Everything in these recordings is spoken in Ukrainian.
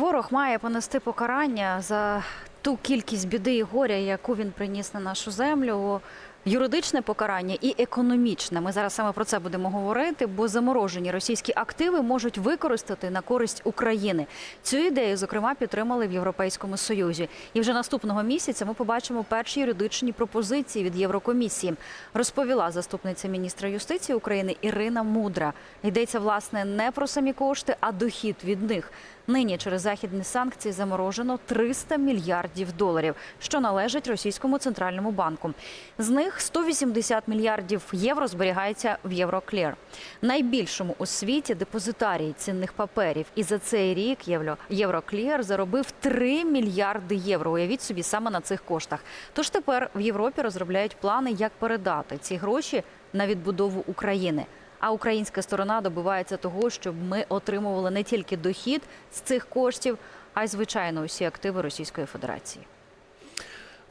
Ворог має понести покарання за ту кількість біди і горя, яку він приніс на нашу землю. Юридичне покарання і економічне. Ми зараз саме про це будемо говорити, бо заморожені російські активи можуть використати на користь України. Цю ідею, зокрема, підтримали в Європейському Союзі. І вже наступного місяця ми побачимо перші юридичні пропозиції від Єврокомісії. Розповіла заступниця міністра юстиції України Ірина Мудра. Йдеться власне не про самі кошти, а дохід від них. Нині через західні санкції заморожено 300 мільярдів доларів, що належать російському центральному банку. З них 180 мільярдів євро зберігається в Євроклір, найбільшому у світі депозитарій цінних паперів. І за цей рік Євро- Євроклір заробив 3 мільярди євро. Уявіть собі саме на цих коштах. Тож тепер в Європі розробляють плани, як передати ці гроші на відбудову України. А українська сторона добивається того, щоб ми отримували не тільки дохід з цих коштів, а й звичайно усі активи Російської Федерації.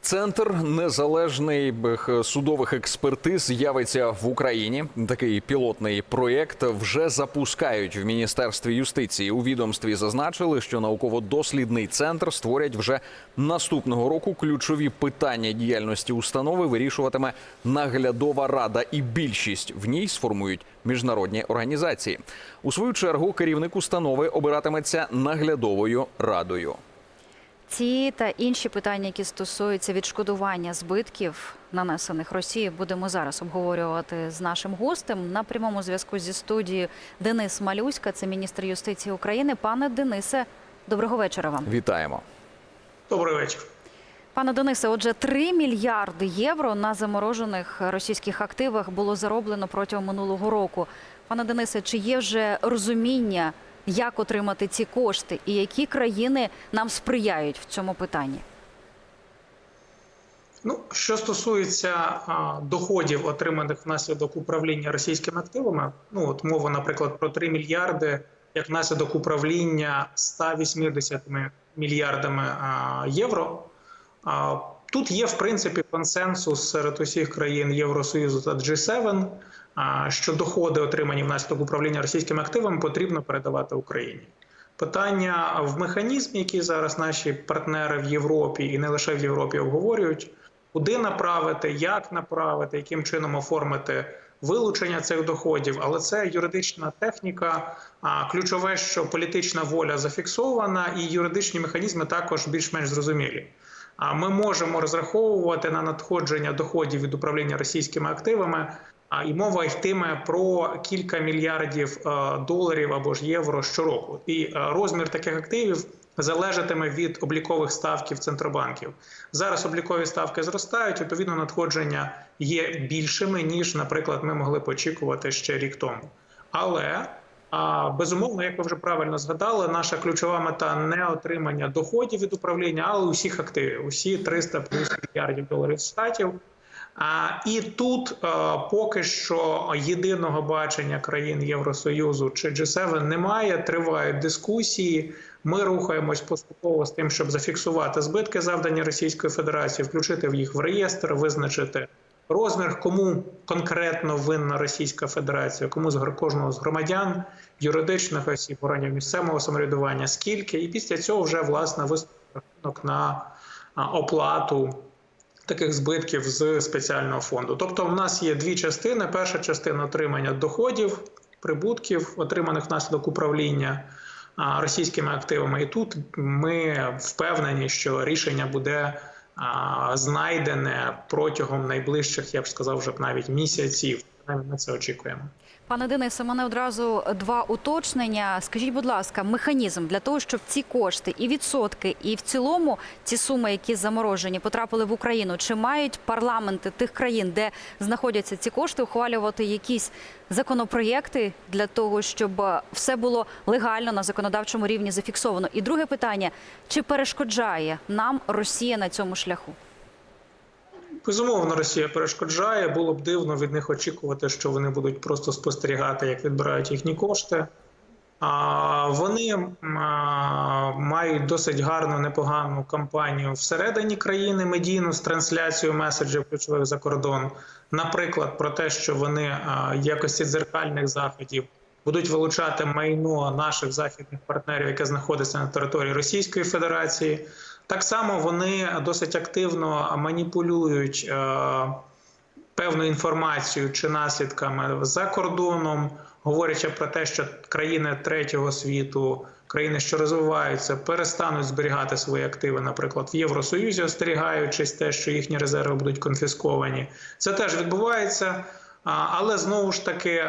Центр незалежний судових експертиз з'явиться в Україні. Такий пілотний проєкт вже запускають в міністерстві юстиції. У відомстві зазначили, що науково-дослідний центр створять вже наступного року. Ключові питання діяльності установи вирішуватиме наглядова рада, і більшість в ній сформують міжнародні організації. У свою чергу керівник установи обиратиметься наглядовою радою. Ці та інші питання, які стосуються відшкодування збитків, нанесених Росії, будемо зараз обговорювати з нашим гостем на прямому зв'язку зі студією Денис Малюська, це міністр юстиції України. Пане Денисе, доброго вечора вам. Вітаємо. Добрий вечір. Пане Денисе, отже, 3 мільярди євро на заморожених російських активах було зароблено протягом минулого року. Пане Денисе, чи є вже розуміння, як отримати ці кошти, і які країни нам сприяють в цьому питанні? Ну, що стосується а, доходів, отриманих внаслідок управління російськими активами, ну от мова, наприклад, про 3 мільярди як наслідок управління 180 мільярдами а, євро. А, тут є в принципі консенсус серед усіх країн Євросоюзу та G7, що доходи, отримані внаслідок управління російськими активами, потрібно передавати Україні. Питання в механізмі, який зараз наші партнери в Європі і не лише в Європі обговорюють, куди направити, як направити, яким чином оформити вилучення цих доходів. Але це юридична техніка. Ключове, що політична воля зафіксована, і юридичні механізми також більш-менш зрозумілі. А ми можемо розраховувати на надходження доходів від управління російськими активами. А і мова йтиме про кілька мільярдів е, доларів або ж євро щороку. І е, розмір таких активів залежатиме від облікових ставків центробанків. Зараз облікові ставки зростають. Відповідно, надходження є більшими ніж, наприклад, ми могли б очікувати ще рік тому. Але а, безумовно, як ви вже правильно згадали, наша ключова мета не отримання доходів від управління, але усіх активів, усі 300 плюс мільярдів доларів штатів. А, і тут а, поки що єдиного бачення країн Євросоюзу чи G7 немає. Тривають дискусії. Ми рухаємось поступово з тим, щоб зафіксувати збитки, завдані Російської Федерації, включити в їх в реєстр, визначити розмір, кому конкретно винна Російська Федерація, кому з кожного з громадян, юридичних осіб, органів місцевого самоврядування, скільки, і після цього вже власне рахунок на оплату таких збитків з спеціального фонду. Тобто, в нас є дві частини: перша частина отримання доходів, прибутків, отриманих внаслідок управління російськими активами. І тут ми впевнені, що рішення буде знайдене протягом найближчих, я б сказав, вже навіть місяців. Принаймні, Ми це очікуємо. Пане Денисе, мене одразу два уточнення. Скажіть, будь ласка, механізм для того, щоб ці кошти і відсотки, і в цілому ці суми, які заморожені, потрапили в Україну. Чи мають парламенти тих країн, де знаходяться ці кошти, ухвалювати якісь законопроєкти для того, щоб е, все було легально на законодавчому рівні зафіксовано? І друге питання: чи перешкоджає нам Росія на цьому шляху? Безумовно, Росія перешкоджає. Було б дивно від них очікувати, що вони будуть просто спостерігати, як відбирають їхні кошти. А вони мають досить гарну, непогану кампанію всередині країни медійну з трансляцією меседжів ключових за кордон. Наприклад, про те, що вони в якості дзеркальних заходів будуть вилучати майно наших західних партнерів, яке знаходиться на території Російської Федерації. Так само вони досить активно маніпулюють е, певну інформацію чи наслідками за кордоном, говорячи про те, що країни третього світу, країни, що розвиваються, перестануть зберігати свої активи, наприклад, в Євросоюзі, остерігаючись те, що їхні резерви будуть конфісковані. Це теж відбувається. Але знову ж таки,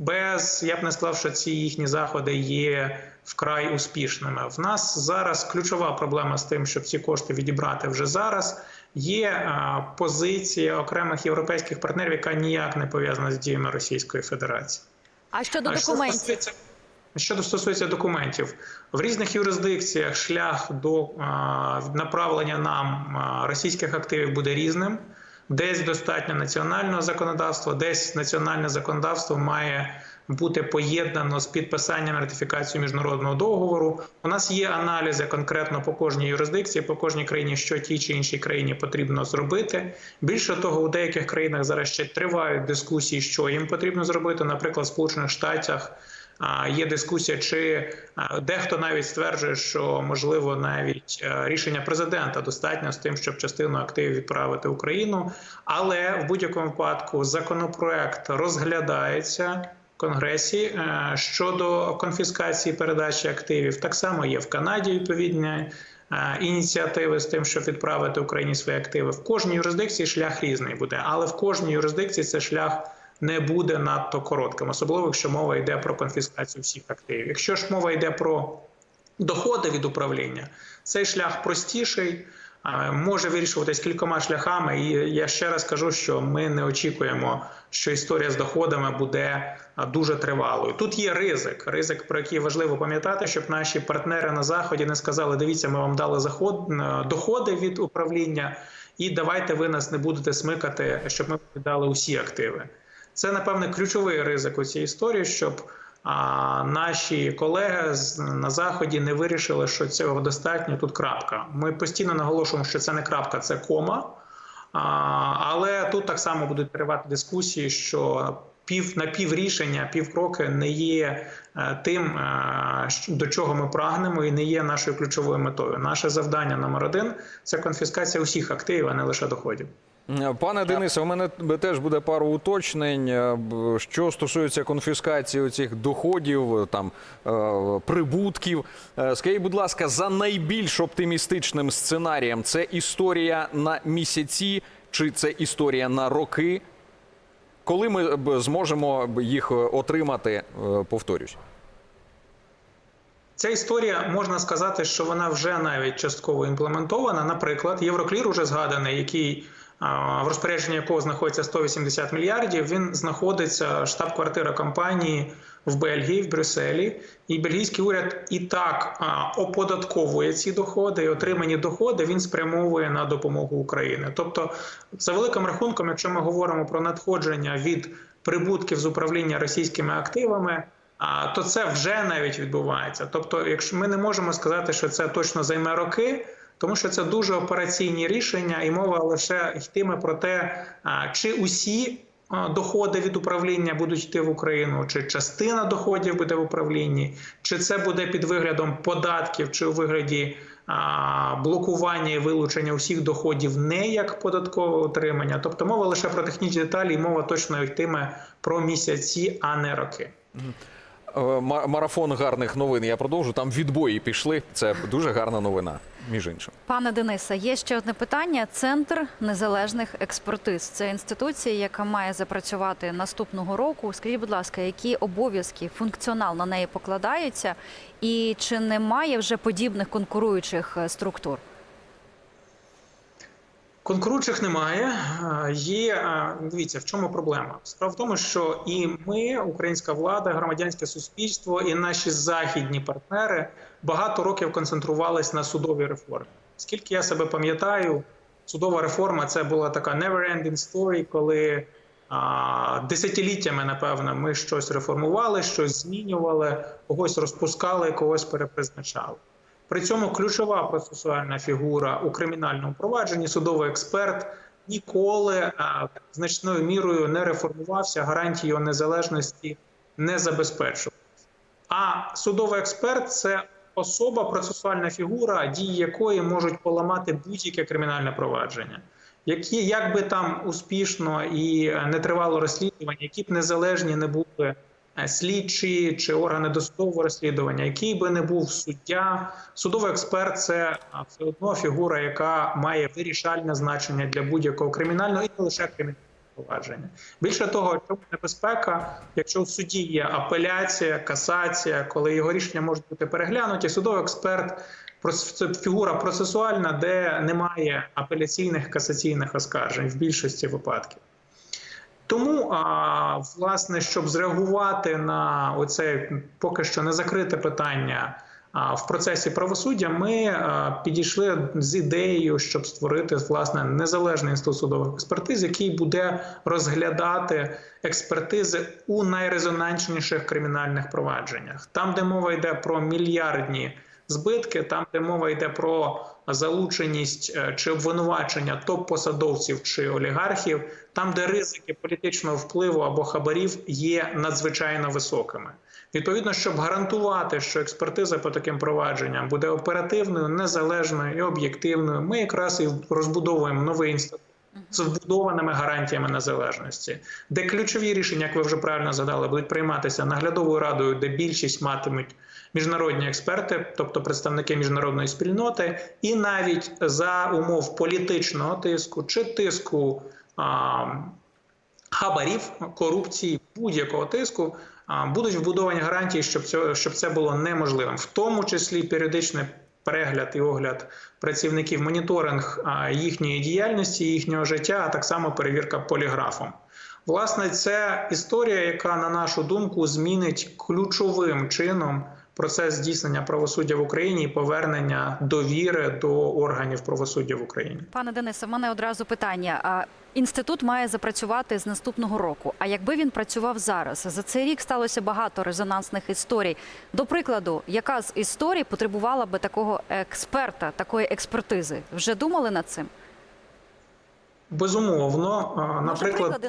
без я б не сказав, що ці їхні заходи є вкрай успішними. В нас зараз ключова проблема з тим, щоб ці кошти відібрати вже зараз. Є а, позиція окремих європейських партнерів, яка ніяк не пов'язана з діями Російської Федерації. А щодо А документів, Щодо стосується документів, в різних юрисдикціях шлях до а, направлення нам а, російських активів буде різним. Десь достатньо національного законодавства, десь національне законодавство має бути поєднано з підписанням ратифікацією міжнародного договору. У нас є аналізи конкретно по кожній юрисдикції, по кожній країні, що тій чи іншій країні потрібно зробити. Більше того, у деяких країнах зараз ще тривають дискусії, що їм потрібно зробити. Наприклад, в Сполучених Штатах є дискусія, чи дехто навіть стверджує, що можливо навіть е, рішення президента достатньо з тим, щоб частину активів відправити в Україну. Але в будь-якому випадку законопроект розглядається. Конгресі е, щодо конфіскації передачі активів так само є в Канаді відповідні е, ініціативи з тим, щоб відправити Україні свої активи. В кожній юрисдикції шлях різний буде, але в кожній юрисдикції цей шлях не буде надто коротким, особливо якщо мова йде про конфіскацію всіх активів. Якщо ж мова йде про доходи від управління, цей шлях простіший. Може вирішуватись кількома шляхами, і я ще раз кажу, що ми не очікуємо, що історія з доходами буде дуже тривалою. Тут є ризик, ризик, про який важливо пам'ятати, щоб наші партнери на заході не сказали: дивіться, ми вам дали заход доходи від управління, і давайте ви нас не будете смикати, щоб ми віддали усі активи. Це напевне ключовий ризик у цій історії, щоб а, наші колеги на заході не вирішили, що цього достатньо. Тут крапка. Ми постійно наголошуємо, що це не крапка, це кома. Але тут так само будуть тривати дискусії, що пів на пів рішення, пів кроки не є е, тим, е, до чого ми прагнемо, і не є нашою ключовою метою. Наше завдання номер один це конфіскація усіх активів, а не лише доходів. Пане Денисе, у мене теж буде пару уточнень. Е, Що стосується конфіскації цих доходів, там е, прибутків. Е, Скажіть, будь ласка, за найбільш оптимістичним сценарієм це історія на місяці чи це історія на роки? Коли ми зможемо їх е, отримати, е, повторюсь? Ця історія можна сказати, що вона вже навіть частково імплементована. Наприклад, Євроклір, уже згаданий, який в розпорядженні якого знаходиться 180 мільярдів. Він знаходиться штаб-квартира компанії в Бельгії, в Брюсселі. І бельгійський уряд і так оподатковує ці доходи, і отримані доходи він спрямовує на допомогу Україні. Тобто, за великим рахунком, якщо ми говоримо про надходження від прибутків з управління російськими активами. А то це вже навіть відбувається. Тобто, якщо ми не можемо сказати, що це точно займе роки, тому що це дуже операційні рішення, і мова лише йтиме про те, чи усі доходи від управління будуть йти в Україну, чи частина доходів буде в управлінні, чи це буде під виглядом податків, чи у вигляді блокування і вилучення усіх доходів не як податкове утримання. Тобто мова лише про технічні деталі, і мова точно йтиме про місяці, а не роки. Е, Марафон гарних новин. Я продовжу. Там відбої пішли. Це дуже гарна новина, між іншим. пане Денисе, є ще одне питання. Центр незалежних експертиз. Це інституція, яка має запрацювати наступного року. Скажіть, будь ласка, які обов'язки функціонал на неї покладаються, і чи немає вже подібних конкуруючих е, структур? Конкуруючих немає. Е, Є е, дивіться, в чому проблема? Справа в тому, що і ми, українська влада, громадянське суспільство, і наші західні партнери багато років концентрувались на судовій реформі. Скільки я себе пам'ятаю, судова реформа це була така never-ending story, коли а, десятиліттями, напевно, ми щось реформували, щось змінювали, когось розпускали, когось перепризначали. При цьому ключова процесуальна фігура у кримінальному провадженні, судовий експерт, ніколи а, значною мірою не реформувався, гарантій його незалежності не забезпечувалися. А судовий експерт це особа, процесуальна фігура, дії якої можуть поламати будь-яке кримінальне провадження. Які як би там успішно і е, не тривало розслідування, які б незалежні не були е, слідчі чи органи досудового розслідування, який би не був суддя, судовий експерт це все одно фігура, яка має вирішальне значення для будь-якого кримінального і не лише кримінального провадження. Більше того, чому небезпека, якщо в суді є апеляція, касація, коли його рішення можуть бути переглянуті, судовий експерт це фігура процесуальна, де немає апеляційних касаційних оскаржень в більшості випадків. Тому, а, власне, щоб зреагувати на оце поки що не закрите питання в процесі правосуддя, ми підійшли з ідеєю, щоб створити власне незалежний інститут судових експертиз, який буде розглядати експертизи у найрезонансніших кримінальних провадженнях, там, де мова йде про мільярдні збитки, там, де мова йде про залученість е, чи обвинувачення топ-посадовців чи олігархів, там, де ризики політичного впливу або хабарів є надзвичайно високими. Відповідно, щоб гарантувати, що експертиза по таким провадженням буде оперативною, незалежною і об'єктивною, ми якраз і розбудовуємо новий інститут з вбудованими гарантіями незалежності, де ключові рішення, як ви вже правильно задали, будуть прийматися наглядовою радою, де більшість матимуть міжнародні експерти, тобто представники міжнародної спільноти, і навіть за умов політичного тиску чи тиску а, хабарів, корупції, будь-якого тиску. Будуть вбудовані гарантії, щоб це, щоб це було неможливим, в тому числі періодичний перегляд і огляд працівників, моніторинг їхньої діяльності, їхнього життя, а так само перевірка поліграфом. Власне, це історія, яка, на нашу думку, змінить ключовим чином процес здійснення правосуддя в Україні і повернення довіри до органів правосуддя в Україні. Пане Денисе, в мене одразу питання. Інститут має запрацювати з наступного року. А якби він працював зараз, за цей рік сталося багато резонансних історій. До прикладу, яка з історій потребувала би такого експерта, такої експертизи? Вже думали над цим? Безумовно, наприклад,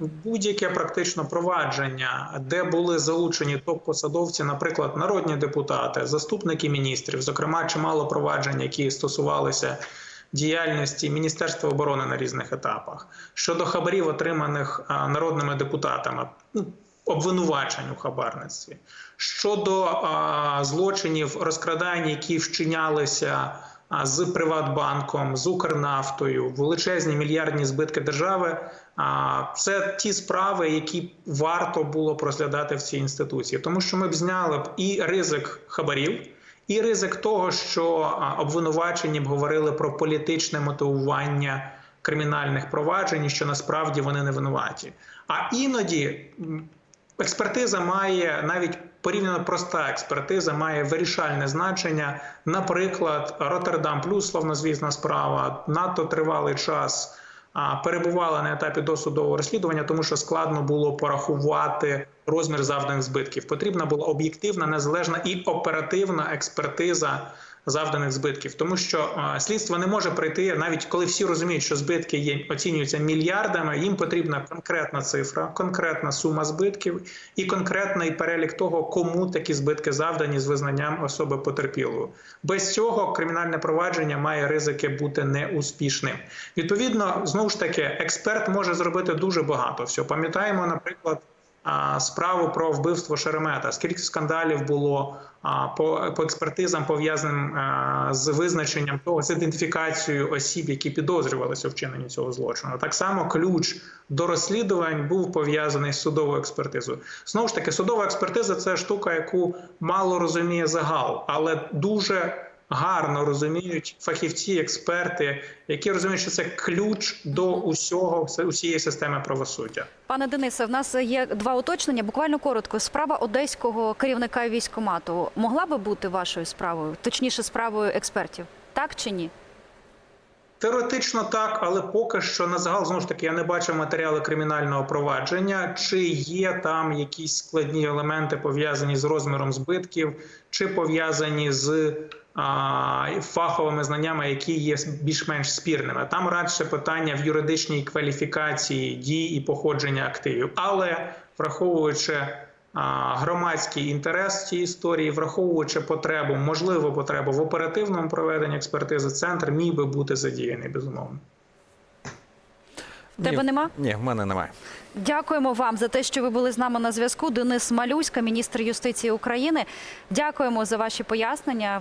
будь-яке практично провадження, де були залучені топ-посадовці, наприклад, народні депутати, заступники міністрів, зокрема, чимало проваджень, які стосувалися діяльності Міністерства оборони на різних етапах щодо хабарів, отриманих народними депутатами. ну, Обвинувачень у хабарництві щодо злочинів розкрадань, які вчинялися з Приватбанком, з Укрнафтою, величезні мільярдні збитки держави. Це ті справи, які варто було б розглядати в цій інституції, тому що ми б зняли б і ризик хабарів, і ризик того, що обвинувачені б говорили про політичне мотивування кримінальних проваджень, що насправді вони не винуваті. А іноді експертиза має навіть порівняно проста експертиза має вирішальне значення. Наприклад, Роттердам плюс славнозвісна справа надто тривалий час перебувала на етапі досудового розслідування, тому що складно було порахувати розмір завданих збитків. Потрібна була об'єктивна, незалежна і оперативна експертиза завданих збитків, тому що слідство не може прийти, навіть коли всі розуміють, що збитки є оцінюються мільярдами. Їм потрібна конкретна цифра, конкретна сума збитків і конкретний перелік того, кому такі збитки завдані з визнанням особи потерпілої. Без цього кримінальне провадження має ризики бути неуспішним. Відповідно, знову ж таки, експерт може зробити дуже багато всього. Пам'ятаємо, наприклад. Справу про вбивство Шеремета. Скільки скандалів було по, по експертизам пов'язаним з визначенням того, з ідентифікацією осіб, які підозрювалися у вчиненні цього злочину. Так само ключ до розслідувань був пов'язаний з судовою експертизою. Знову ж таки, судова експертиза це штука, яку мало розуміє загал, але дуже гарно розуміють фахівці, експерти, які розуміють, що це ключ до усього усієї системи правосуддя. Пане Денисе, в нас є два уточнення. Буквально коротко. Справа одеського керівника військкомату могла би бути вашою справою, точніше, справою експертів, так чи ні? Теоретично так, але поки що на загал знову ж таки я не бачив матеріали кримінального провадження, чи є там якісь складні елементи пов'язані з розміром збитків, чи пов'язані з фаховими знаннями, які є більш-менш спірними. Там радше питання в юридичній кваліфікації дій і походження активів. Але враховуючи громадський інтерес в цій історії, враховуючи потребу, можливу потребу в оперативному проведенні експертизи, центр міг би бути задіяний безумовно. Тебе нема? Ні, в мене немає. Дякуємо вам за те, що ви були з нами на зв'язку. Денис Малюська, міністр юстиції України. Дякуємо за ваші пояснення.